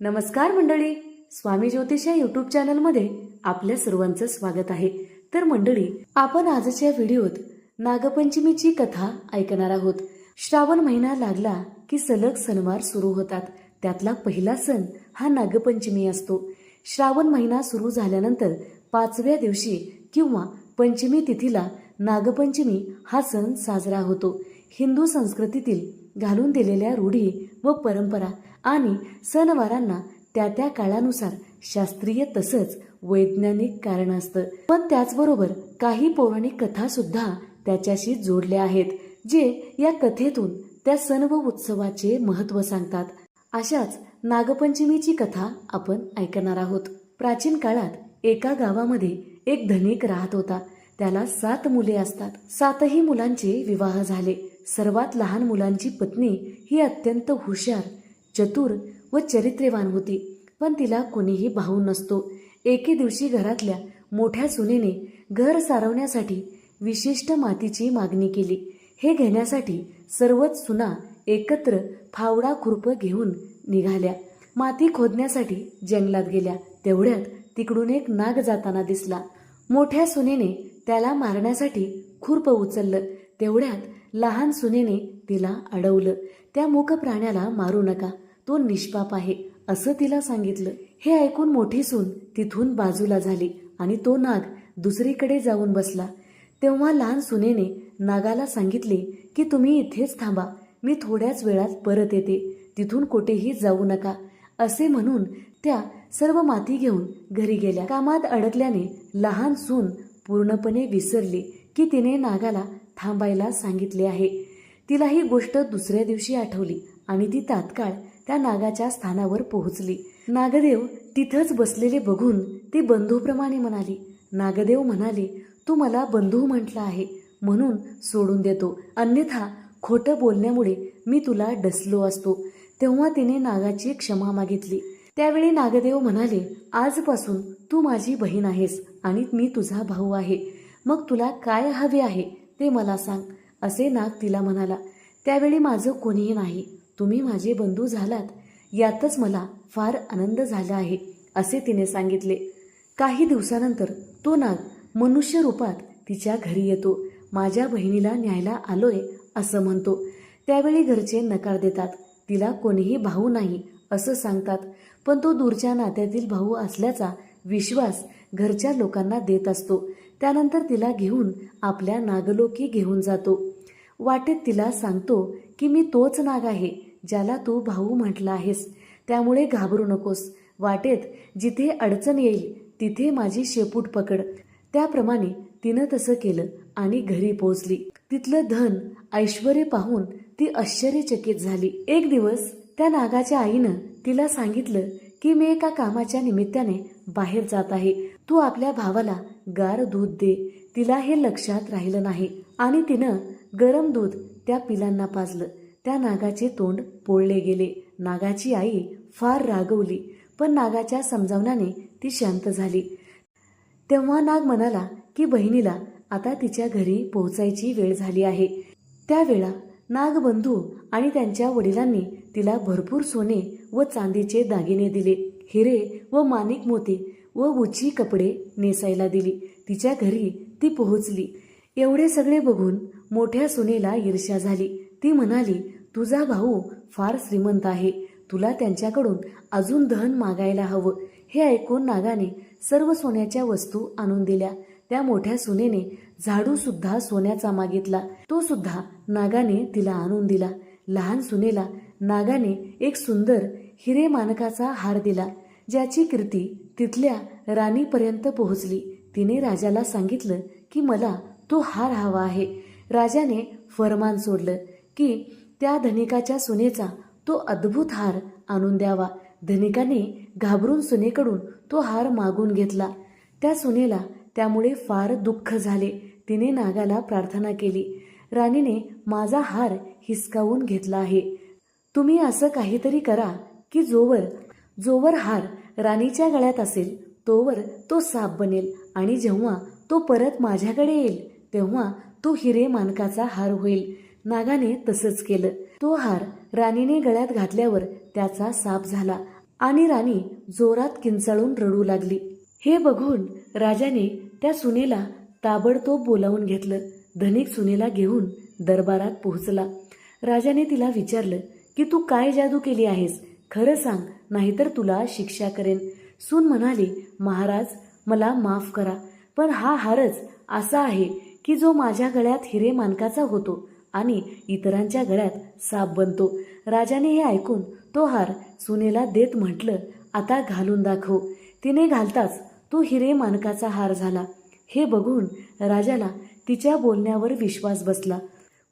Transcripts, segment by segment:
नमस्कार मंडळी स्वामी ज्योतिष या युट्यूब चॅनलमध्ये आपल्या सर्वांचं स्वागत आहे. तर मंडळी आपण आजच्या व्हिडिओत नागपंचमीची कथा ऐकणार आहोत. श्रावण महिना लागला की सलग सणवार सुरू होतात. त्यातला पहिला सण हा नागपंचमी असतो. श्रावण महिना सुरू झाल्यानंतर पाचव्या दिवशी किंवा पंचमी तिथीला नागपंचमी हा सण साजरा होतो. हिंदू संस्कृतीतील घालून दिलेल्या रूढी व परंपरा आणि सणवारांना त्या त्या काळानुसार शास्त्रीय तसंच वैज्ञानिक कारण असतं. पण त्याचबरोबर काही पौराणिक कथा सुद्धा त्याच्याशी जोडल्या आहेत जे या कथेतून त्या सण व उत्सवाचे महत्त्व सांगतात. अशाच नागपंचमीची कथा आपण ऐकणार आहोत. प्राचीन काळात एका गावामध्ये एक धनिक राहत होता. त्याला सात मुले असतात. सातही मुलांचे विवाह झाले. सर्वात लहान मुलांची पत्नी ही अत्यंत हुशार चतुर व चरित्रवान होती. पण तिला कोणीही भाऊ नसतो. एके दिवशी घरातल्या मोठ्या सुनेने घर सारवण्यासाठी विशिष्ट मातीची मागणी केली. हे घेण्यासाठी सर्वच सुना एकत्र फावडा खुरप घेऊन निघाल्या. माती खोदण्यासाठी जंगलात गेल्या. तेवढ्यात तिकडून एक नाग जाताना दिसला. मोठ्या सुनेने त्याला मारण्यासाठी खुरप उचललं. तेवढ्यात लहान सुनेने तिला अडवलं. त्या मूक प्राण्याला मारू नका. तो निष्पाप आहे असं तिला सांगितलं. हे ऐकून मोठी सून तिथून बाजूला झाली आणि तो नाग दुसरीकडे जाऊन बसला. तेव्हा लहान सुनेने नागाला सांगितले की तुम्ही इथेच थांबा. मी थोड्याच वेळात परत येते. तिथून कुठेही जाऊ नका. असे म्हणून त्या सर्व माती घेऊन घरी गेल्या. कामात अडकल्याने लहान सून पूर्णपणे विसरली की तिने नागाला थांबायला सांगितले आहे. तिला ही गोष्ट दुसऱ्या दिवशी आठवली आणि ती तात्काळ त्या नागाच्या स्थानावर पोहोचली. नागदेव तिथंच बसलेले बघून ती बंधूप्रमाणे म्हणाली नागदेव म्हणाले तू मला बंधू म्हटला आहे म्हणून सोडून देतो. अन्यथा खोटं बोलण्यामुळे मी तुला डसलो असतो. तेव्हा तिने नागाची क्षमा मागितली. त्यावेळी नागदेव म्हणाले आजपासून तू माझी बहीण आहेस आणि मी तुझा भाऊ आहे. मग तुला काय हवे आहे? ते मला सांग असे नाग तिला म्हणाला. त्यावेळी माझं कोणीही नाही तुम्ही माझे बंधू झालात. यातच मला फार आनंद झाला आहे असे तिने सांगितले. काही दिवसानंतर तो नाग मनुष्य रूपात तिच्या घरी येतो. माझ्या बहिणीला न्यायला आलोय असं म्हणतो. त्यावेळी घरचे नकार देतात. तिला कोणीही भाऊ नाही असं सांगतात. पण तो दूरच्या नात्यातील भाऊ असल्याचा विश्वास घरच्या लोकांना देत असतो. त्यानंतर तिला घेऊन आपल्या नागलोकी घेऊन जातो. वाटेत तिला सांगतो की मी तोच नाग आहे ज्याला तू भाऊ म्हटला आहेस. त्यामुळे घाबरू नकोस. वाटेत जिथे अडचण येईल तिथे माझी शेपूट पकड. त्याप्रमाणे तिनं तसं केलं आणि घरी पोहोचली. तिथलं धन ऐश्वर पाहून ती आश्चर्यचकित झाली. एक दिवस त्या नागाच्या आईनं तिला सांगितलं की मी एका कामाच्या निमित्ताने बाहेर जात आहे. तू आपल्या भावाला गार दूध दे. तिला हे लक्षात राहिलं नाही. आणि तिनं गरम दूध त्या पिलांना पाजलं. त्या नागाचे तोंड पोळले गेले. नागाची आई फार रागवली. पण नागाच्या समजावण्याने ती शांत झाली. तेव्हा नाग म्हणाला की बहिणीला आता तिच्या घरी पोहोचायची वेळ झाली आहे. त्यावेळा नागबंधू आणि त्यांच्या वडिलांनी तिला भरपूर सोने व चांदीचे दागिने दिले हिरे व माणिक मोती व उची कपडे नेसायला दिली. तिच्या घरी ती पोहोचली. एवढे सगळे बघून मोठ्या सुनेला ईर्ष्या झाली. ती म्हणाली तुझा भाऊ फार श्रीमंत आहे. तुला त्यांच्याकडून अजून धन मागायला हवं. हे ऐकून नागाने सर्व सोन्याच्या वस्तू आणून दिल्या. त्या मोठ्या सुनेने झाडू सुद्धा सोन्याचा मागितला तो सुद्धा नागाने तिला आणून दिला. लहान सुनेला नागाने एक सुंदर हिरे मानकाचा हार दिला ज्याची कीर्ती तिथल्या राणीपर्यंत पोहोचली. तिने राजाला सांगितलं की मला तो हार हवा आहे. राजाने फरमान सोडलं की त्या धनिकाच्या सुनेचा तो अद्भुत हार आणून द्यावा. धनिकाने घाबरून सुनेकडून तो हार मागून घेतला. त्या सुनेला त्यामुळे फार दुःख झाले. तिने नागाला प्रार्थना केली. राणीने माझा हार हिसकावून घेतला आहे. तुम्ही असं काहीतरी करा की जोवर जोवर हार राणीच्या गळ्यात असेल तोवर तो साप बनेल आणि जेव्हा तो परत माझ्याकडे येईल तेव्हा तो हिरे मानकाचा हार होईल. नागाने तसंच केलं. तो हार राणीने गळ्यात घातल्यावर त्याचा साप झाला आणि राणी जोरात किंचाळून रडू लागली. हे बघून राजाने त्या सुनेला ताबडतोब बोलावून घेतलं. धनिक सुनेला घेऊन दरबारात पोहोचला. राजाने तिला विचारलं की तू काय जादू केली आहेस? खरं सांग नाहीतर तुला शिक्षा करेन. सून म्हणाली महाराज मला माफ करा पण हा हारच असा आहे की जो माझ्या गळ्यात हिरे मानकाचा होतो आणि इतरांच्या गळ्यात साप बनतो. राजाने हे ऐकून तो हार सुनेला देत म्हटलं आता घालून दाखव. तिने घालताच तो हिरे मानकाचा हार झाला. हे बघून राजाला तिच्या बोलण्यावर विश्वास बसला.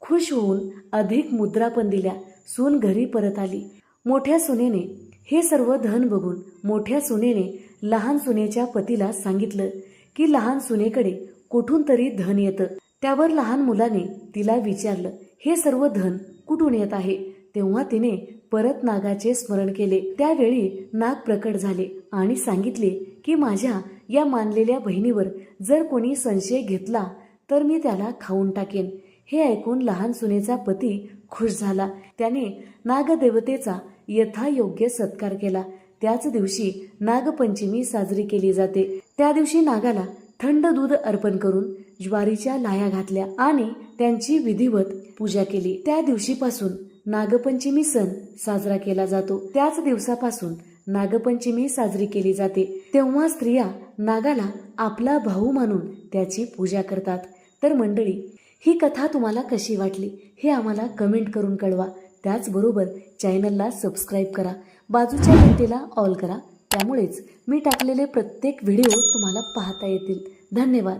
खुश होऊन अधिक मुद्रा पण दिल्या. सून घरी परत आली. मोठ्या सुनेने हे सर्व धन बघून मोठ्या सुनेने लहान सुनेच्या पतीला सांगितलं की लहान सुनेकडे कुठून तरी धन येतं. त्यावर लहान मुलाने तिला विचारलं हे सर्व धन कुठून येत आहे? तेव्हा तिने परत नागाचे स्मरण केले. त्यावेळी नाग प्रकट झाले आणि सांगितले की माझ्या या मानलेल्या बहिणीवर जर कोणी संशय घेतला तर मी त्याला खाऊन टाकेन. हे ऐकून लहान सुनेचा पती खुश झाला. त्याने नागदेवतेचा यथायोग्य सत्कार केला. त्याच दिवशी नागपंचमी साजरी केली जाते. त्या दिवशी नागाला थंड दूध अर्पण करून ज्वारीच्या लाया घातल्या आणि त्यांची विधिवत पूजा केली. त्या दिवशीपासून नागपंचमी सण साजरा केला जातो. त्याच दिवसापासून नागपंचमी साजरी केली जाते. तेव्हा स्त्रिया नागाला आपला भाऊ मानून त्याची पूजा करतात. तर मंडळी ही कथा तुम्हाला कशी वाटली हे आम्हाला कमेंट करून कळवा. त्याचबरोबर चॅनलला सबस्क्राईब करा. बाजूच्या घंटेला ऑल करा. त्यामुळेच मी टाकलेले प्रत्येक व्हिडिओ तुम्हाला पाहता येतील. धन्यवाद.